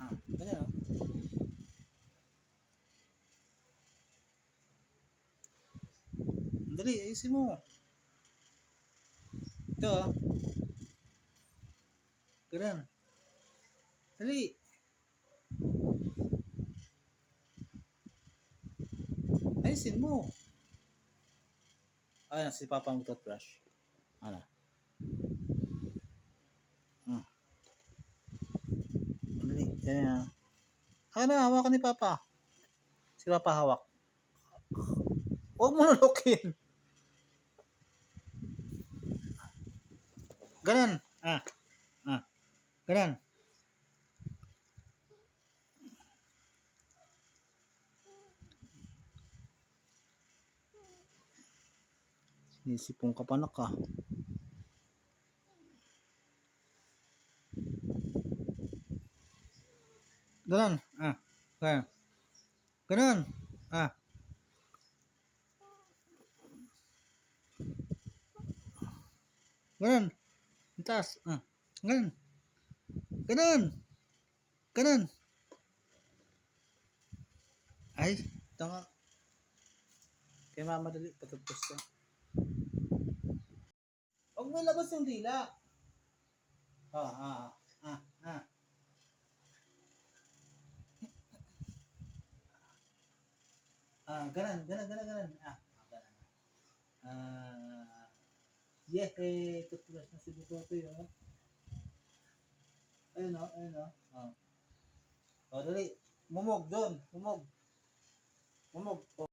Ah, ganyan oh. Dali, ayusin mo. Ito oh. Dali. Ayusin mo. Ayan, si Papa ang toothbrush. Ano? Dali, yan na. Ano, hawakan ni Papa. Si Papa hawak. Huwag mo lulukin. Ganun. Ah. Ah. Ganun. Sinisipong ka pa na ka. Ganun. Ah. Ganun. Ganun. Ah. Ganun. Ang taas. Ah. Ganun. Ganun. Ganun. Ay, tanga. Kaya mamadali, patagpos ka. Huwag mo labas yung dila. Ah, ah, ah. Ah, ganun, ganun, ganun, ganun. Ah, ah, ganun. Ah, yeah, eh, tutulad na si Butoto yun. Ayun o, ayun o. Oh. oh, dali. Mumog doon, mumog. Mumog. Oh.